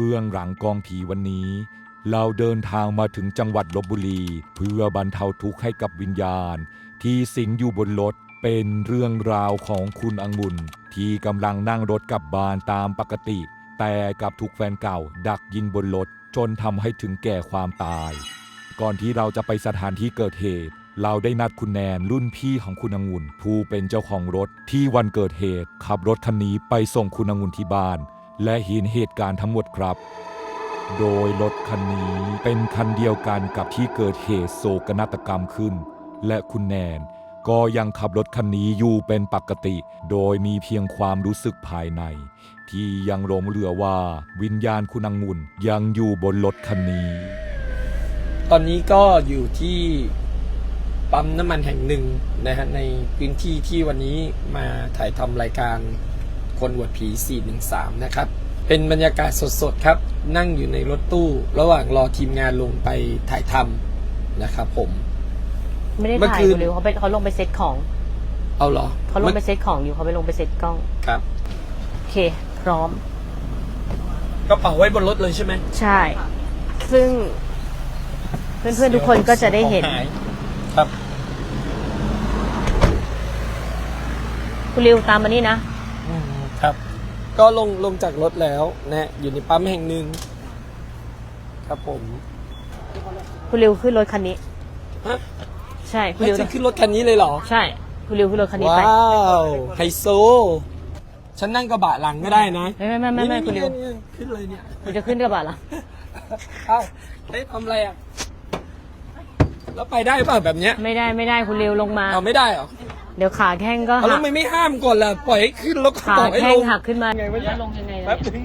บื้องหลังกองผีวันนี้ เราเดินทางมาถึงจังหวัดลบบุรี เพื่อบรรเทาทุกข์ให้กับวิญญาณ ที่สิงอยู่บนรถเป็นเรื่องราวของคุณอังุนที่กำลังนั่งรถกลับบ้านตามปกติ แต่กับถูกแฟนเก่า ดักยิงบนรถจนทำให้ถึงแก่ความตาย ก่อนที่เราจะไปสถานที่เกิดเหตุ เราได้นัดคุณแนนรุ่นพี่ของคุณองุ่นผู้เป็นเจ้าของรถที่วันเกิดเหตุ ขับรถคันนี้ไปส่งคุณองุ่นที่บ้าน และเห็นเหตุการณ์ทั้งหมดครับ โดยรถคันนี้เป็นคันเดียวกันกับที่เกิดเหตุโศกนาฏกรรมขึ้น และคุณแนนก็ยังขับรถคันนี้อยู่เป็นปกติ โดยมีเพียงความรู้สึกภายใน ที่ยังหลงเหลือว่าวิญญาณคุณองุ่นยังอยู่บนรถคันนี้ ตอนนี้ก็อยู่ที่ปั๊มน้ำมันแห่งหนึ่งนะฮะในพื้นที่ที่วันนี้มาถ่ายทำรายการ คนอวดผี 413 นะครับ เป็นบรรยากาศสดๆ ครับ นั่งอยู่ในรถตู้ ระหว่างรอทีมงานลงไปถ่ายทำนะครับผม ไม่ได้เมื่อถ่ายคืน เร็วเขาไปเขาลงไปเซ็ตของเอาเหรอเขาลงไปเซ็ตของอยู่เขาไปลงไปเซ็ตกล้อง ครับ โอเค พร้อม กระเป๋าไว้บนรถเลยใช่ไหมใช่ ซึ่ง เพื่อนๆทุกคนก็จะได้เห็น ของายครับ คุณริวตามมานี่นะอืมครับ ก็ลงลงจากรถแล้วนะฮะอยู่ในปั๊มแห่งหนึ่งครับผมคุณริวขึ้นรถคันนี้ ฮะใช่คุณไม่ริวจะขึ้นรถคันนี้เลยเหรอ ใช่คุณริวขึ้นรถคันนี้ไปว้าวไฮโซ ฉันนั่งกระบะหลังก็ได้นะไม่ไม่ไม่ไม่ไม่นี่คุณริวนี่นี่ขึ้นเลยเนี่ย คุณจะขึ้นกระบะเหรอเอ้าเฮ้ยทำอะไรอะ แล้วไปได้ป่ะแบบเนี้ยไม่ได้ไม่ได้คุณริวลงมา เอาไม่ได้เหรอ เดี๋ยวขาแข้งก็เอาแล้หัวกทำไมไม่ห้ามก่อนล่ะ ปล่อยให้ขึ้นแล้วก็ขาบอกให้แข้ลงงหักขึ้นมาไงวะเนี่ยแล้วลงยังไงแป๊ล่ะบนึง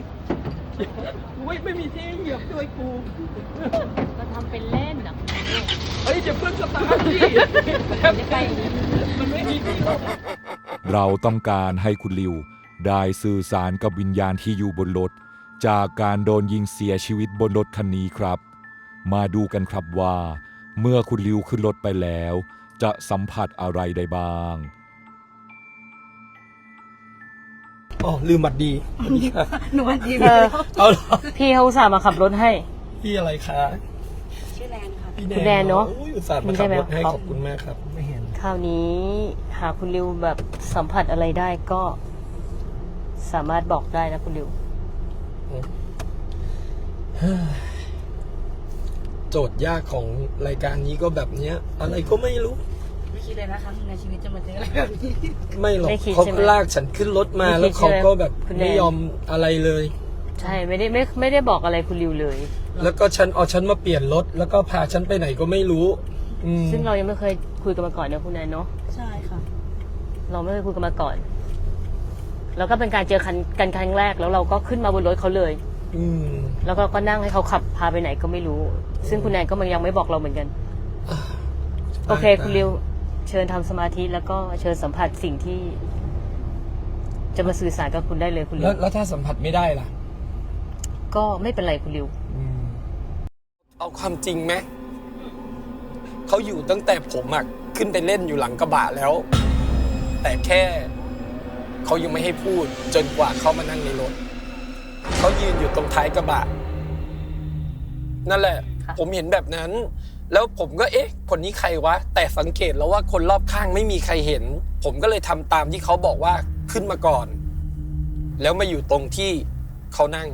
ไม่ไม่มีที่เหยียบด้วยกู ก็ทำเป็นเล่นอะเฮ้ยอย่าเพิ่งสตาร์ทดิแป๊บนึงมันไม่มีที่ลงเราต้องการให้คุณลิว ได้สื่อสารกับวิญญาณที่อยู่บนรถ จากการโดนยิงเสียชีวิตบนรถคันนี้ครับ มาดูกันครับว่า เมื่อคุณลิวขึ้นรถไปแล้ว จะสัมผัสอะไรได้บ้าง อ๋อลืมบัตรดีหนูวันดีเออเอาเหรอพี่เขาอุตส่าห์มาขับรถให้ พี่อะไรคะชื่อแลนค่ะ พี่คุณแดนเนอะโอ้ยอุตส่าห์มาได้ขับไหมรถให้ครับขอบคุณมากครับไม่เห็นคราวนี้หากคุณริวแบบสัมผัสอะไรได้ก็ สามารถบอกได้นะคุณริว โจทย์ยากของรายการนี้ก็แบบเนี้ย อะไรก็ไม่รู้ ไม่คิดเลยนะคะในชีวิตจะมาเจออะไรแบบนี้ ไม่หรอกไม่คิดเขาใช่ไหมก็ลากฉันขึ้นรถมาไม่คิดแล้วเขาก็แบบใช่ไหมคุณแดนไม่ยอมอะไรเลย ใช่ไม่ได้ไม่ไม่ได้บอกอะไรคุณริวเลย แล้วก็ฉันเอาฉันมาเปลี่ยนรถ แล้วก็พาฉันไปไหนก็ไม่รู้อืมซึ่งเรายังไม่เคยคุยกันมาก่อนนะคุณแนนเนาะใช่ค่ะ เราไม่เคยคุยกันมาก่อน แล้วก็เป็นการเจอกันกันครั้งแรกแล้วเราก็ขึ้นมาบนรถเขาเลย อืมแล้วก็ก็นั่งให้เขาขับพาไปไหนก็ไม่รู้ ซึ่งคุณแนนก็มันยังไม่บอกเราเหมือนกัน โอเค คุณริวเชิญทำสมาธิแล้วก็เชิญสัมผัสสิ่งที่ จะมาสื่อสารกับคุณได้เลยคุณริแล้ววแล้วถ้าสัมผัสไม่ได้ล่ะ ก็ไม่เป็นไรคุณริว เอาความจริงไหม เขาอยู่ตั้งแต่ผมอะขึ้นไปเล่นอยู่หลังกระบะแล้ว แต่แค่ เขายังไม่ให้พูดจนกว่าเขามานั่งในรถ เขายืนอยู่ตรงท้ายกระบะ นั่นแหละค่ะผมเห็นแบบนั้น แล้วผมก็เอ๊ะ คนนี้ใครวะ แต่สังเกตแล้วว่าคนรอบข้างไม่มีใครเห็น ผมก็เลยทำตามที่เขาบอกว่าขึ้นมาก่อน แล้วมาอยู่ตรงที่เขานั่ง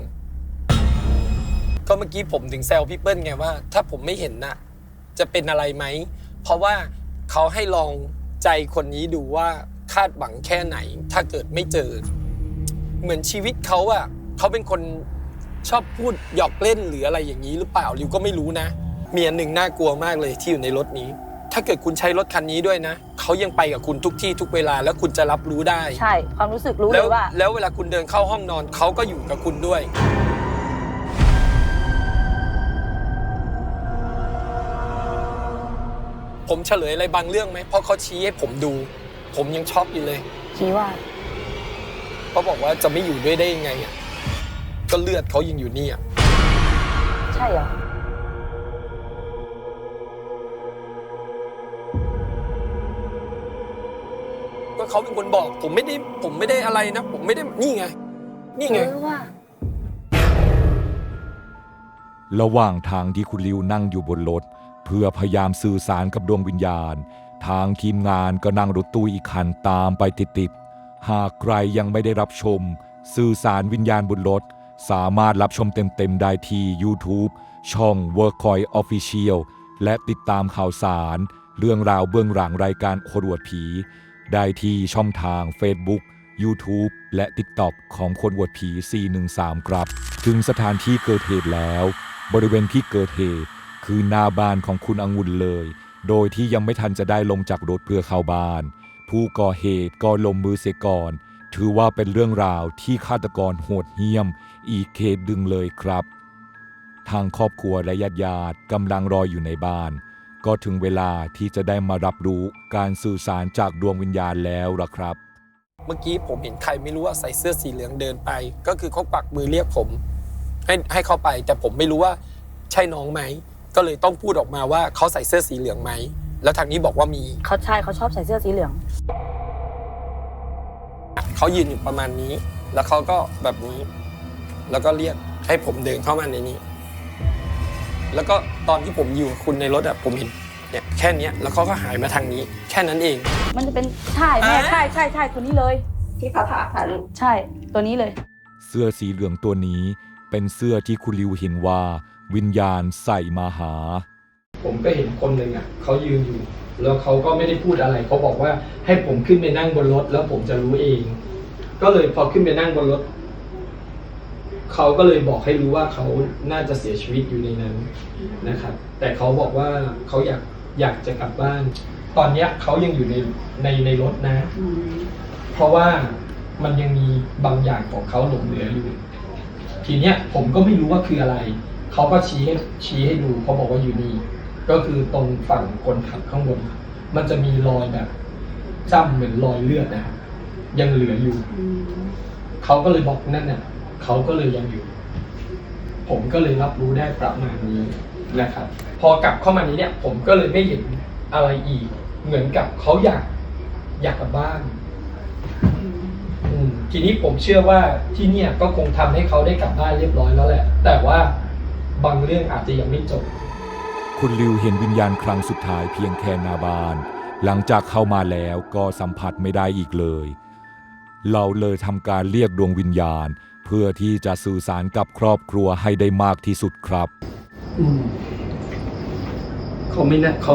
ก็เมื่อกี้ผมถึงแซวพี่เปิ้ลไงว่า ถ้าผมไม่เห็นน่ะ จะเป็นอะไรไหม เพราะว่าเขาให้ลองใจคนนี้ดูว่าคาดหวังแค่ไหน ถ้าเกิดไม่เจอ เหมือนชีวิตเขาอะ เขาเป็นคนชอบพูดหยอกเล่นหรืออะไรอย่างนี้หรือเปล่าริวก็ไม่รู้นะ เมียหนึ่งน่ากลัวมากเลยที่อยู่ในรถนี้ ถ้าเกิดคุณใช้รถคันนี้ด้วยนะเขายังไปกับคุณทุกที่ทุกเวลาแล้วคุณจะรับรู้ได้ใช่ ความรู้สึกรู้เลแล้วยว่า แล้วเวลาคุณเดินเข้าห้องนอนเขาก็อยู่กับคุณด้วย ผมเฉลยอะไรบางเรื่องไหมเพราะเขาชี้ให้ผมดู ผมยังช็อกอยู่เลย ชี้ว่า เขาบอกว่าจะไม่อยู่ด้วยได้ยังไงอะ ก็เลือดเขายังอยู่นี่อะใช่เหรอก็เขาเป็นคนบอกผมไม่ได้ผมไม่ได้อะไรนะ ผมไม่ได้นี่ไง นี่ไง เออว่า ระหว่างทางที่คุณลิวนั่งอยู่บนรถ เพื่อพยายามสื่อสารกับดวงวิญญาณ ทางทีมงานก็นั่งรถตู้อีกคันตามไปติดๆหากใครยังไม่ได้รับชม สื่อสารวิญญาณบนรถ สามารถรับชมเต็มๆได้ที่ YouTube ช่อง Workpoint Official และติดตามข่าวสาร เรื่องราวเบื้องหลังรายการคนอวดผี ได้ที่ช่องทาง Facebook YouTube และ TikTok ของคนอวดผี 413 ครับ ถึงสถานที่เกิดเหตุแล้ว บริเวณที่เกิดเหตุ คือหน้าบ้านของคุณอังุ่นเลย โดยที่ยังไม่ทันจะได้ลงจากรถเพื่อเข้าบ้าน ผู้ก่อเหตุก็ลงมือเสียก่อน ถือว่าเป็นเรื่องราวที่ฆาตกรโหดเหี้ยม อีกเคสดึงเลยครับ ทางครอบครัวและญาติญาติๆกำลังรออยู่ในบ้าน ก็ถึงเวลาที่จะได้มารับรู้การสื่อสารจากดวงวิญญาณแล้วล่ะครับ เมื่อกี้ผมเห็นใครไม่รู้ว่าใส่เสื้อสีเหลืองเดินไป ก็คือเขาปักมือเรียกผม ให้ให้เข้าไป แต่ผมไม่รู้ว่าใช่น้องไหม ก็เลยต้องพูดออกมาว่าเขาใส่เสื้อสีเหลืองไหมแล้วทางนี้บอกว่ามี เขาใช่เขาชอบใส่เสื้อสีเหลือง เขายืนอยู่ประมาณนี้ แล้วเขาก็แบบนี้ แล้วก็เรียกให้ผมเดินเข้ามาในนี้ แล้วก็ตอนที่ผมอยู่กับคุณในรถอะผมเห็นเนี่ยแค่เนี้ยแล้วเขาก็หายมาทางนี้ แค่นั้นเอง มันจะเป็นใช่แม่อะใช่ใช่ใช่ตัวนี้เลย ที่เขาผ่าผ่าลูกใช่ ตัวนี้เลย เสื้อสีเหลืองตัวนี้ เป็นเสื้อที่คุณลิวเห็นว่า วิญญาณใส่มาหา ผมก็เห็นคนหนึ่งอะเขายืนอยู่ แล้วเขาก็ไม่ได้พูดอะไรเขาบอกว่าให้ผมขึ้นไปนั่งบนรถแล้วผมจะรู้เอง ก็เลยพอขึ้นไปนั่งบนรถ เขาก็เลยบอกให้รู้ว่าเขาน่าจะเสียชีวิตอยู่ในนั้นนะครับ แต่เขาบอกว่าเขาอยากอยากจะกลับบ้าน ตอนเนี้ยเขายังอยู่ในในในรถนะ เพราะว่ามันยังมีบางอย่างของเขาหลงเหลืออยู่ ทีเนี้ยผมก็ไม่รู้ว่าคืออะไร เขาก็ชี้ให้ชี้ให้ดูเขาบอกว่าอยู่นี่ ก็คือตรงฝั่งคนขับข้างบน มันจะมีรอยแบบจ้ำเหมือนรอยเลือดนะครับ ยังเหลืออยู่เขาก็เลยบอกนั่นน่ะเขาก็เลยยังอยู่ ผมก็เลยรับรู้ได้ประมาณนี้นะครับ พอกลับเข้ามานี้เนี่ย ผมก็เลยไม่เห็นอะไรอีก เหมือนกับเขาอยากอยากกลับบ้านอืมทีนี้ผมเชื่อว่าที่เนี่ยก็คงทำให้เขาได้กลับบ้านเรียบร้อยแล้วแหละ แต่ว่าบางเรื่องอาจจะยังไม่จบ คุณลิวเห็นวิญญาณครั้งสุดท้ายเพียงแค่หนาบาน หลังจากเข้ามาแล้วก็สัมผัสไม่ได้อีกเลย เราเลยทำการเรียกดวงวิญญาณ เพื่อที่จะสื่อสารกับครอบครัวให้ได้มากที่สุดครับ อืมเขาไม่นะเขา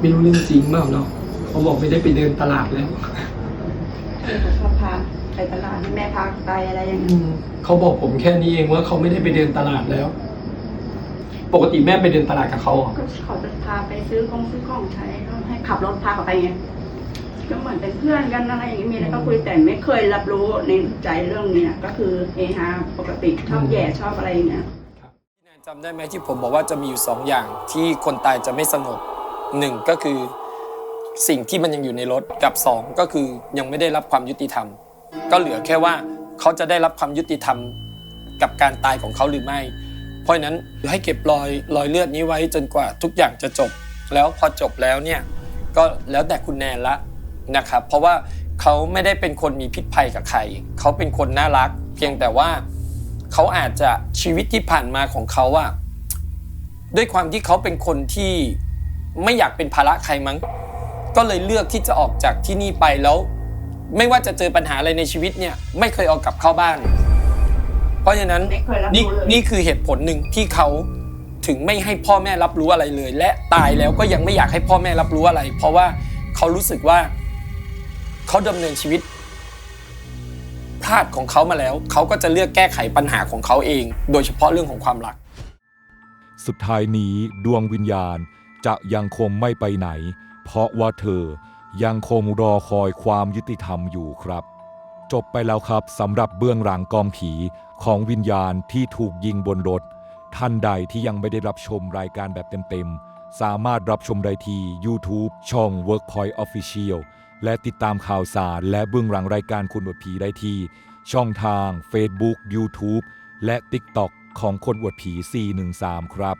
ไม่รู้เรื่องจริงเปล่าเนาะเขาบอกไม่ได้ไปเดินตลาดแล้วเขาชอบพาไปตลาดให้แม่พาไปอะไรอย่างอืเงี้ยมเขาบอกผมแค่นี้เองว่าเขาไม่ได้ไปเดินตลาดแล้ว ปกติแม่ไปเดินตลาดกับเขาเหรอก็เขาจะพาไปซื้อของซื้อของใช้ก็ให้ขับรถพาเขาไปไง ก็เหมือนเป็นเพื่อนกันอะไรอย่างเงี้ยมีอะไรก็คุยแต่ไม่เคยรับรู้ในใจเรื่องเนี้ยก็คือเฮฮาปกติชอบแย่ชอบอะไรอย่างเงี้ยพี่แนนจำได้ไหมที่ผมบอกว่าจะมีอยู่สองอย่างที่คนตายจะไม่สงบหนึ่งก็คือสิ่งที่มันยังอยู่ในรถกับสองก็คือยังไม่ได้รับความยุติธรรม ก็เหลือแค่ว่าเขาจะได้รับความยุติธรรมกับการตายของเขาหรือไม่ เพราะฉะนั้นให้เก็บรอยรอยเลือดนี้ไว้จนกว่าทุกอย่างจะจบ แล้วพอจบแล้วเนี่ยก็แล้วแต่คุณแนนละ นะครับ เพราะว่าเขาไม่ได้เป็นคนมีพิษภัยกับใคร เขาเป็นคนน่ารัก เพียงแต่ว่าเขาอาจจะชีวิตที่ผ่านมาของเขาอะด้วยความที่เขาเป็นคนที่ไม่อยากเป็นภาระใครมั้ง ก็เลยเลือกที่จะออกจากที่นี่ไปแล้ว ไม่ว่าจะเจอปัญหาอะไรในชีวิตเนี่ยไม่เคยเอากลับเข้าบ้าน เพราะฉะนั้นไม่เคยรับนี่รู้เลย นี่คือเหตุผลหนึ่งที่เขาถึงไม่ให้พ่อแม่รับรู้อะไรเลย และตายแล้วก็ยังไม่อยากให้พ่อแม่รับรู้อะไร เพราะว่าเขารู้สึกว่า เขาดำเนินชีวิต พลาดของเขามาแล้ว เขาก็จะเลือกแก้ไขปัญหาของเขาเอง โดยเฉพาะเรื่องของความรัก สุดท้ายนี้ดวงวิญญาณจะยังคงไม่ไปไหน เพราะว่าเธอยังคงรอคอยความยุติธรรมอยู่ครับ จบไปแล้วครับสำหรับเบื้องหลังกองผีของวิญญาณที่ถูกยิงบนรถ ท่านใดที่ยังไม่ได้รับชมรายการแบบเต็มๆ สามารถรับชมได้ที่ YouTube ช่อง Workpoint Official และติดตามข่าวสาร และเบื้องหลังรายการคนอวดผีได้ที่ ช่องทาง Facebook YouTube และ TikTok ของคนอวดผี 413 ครับ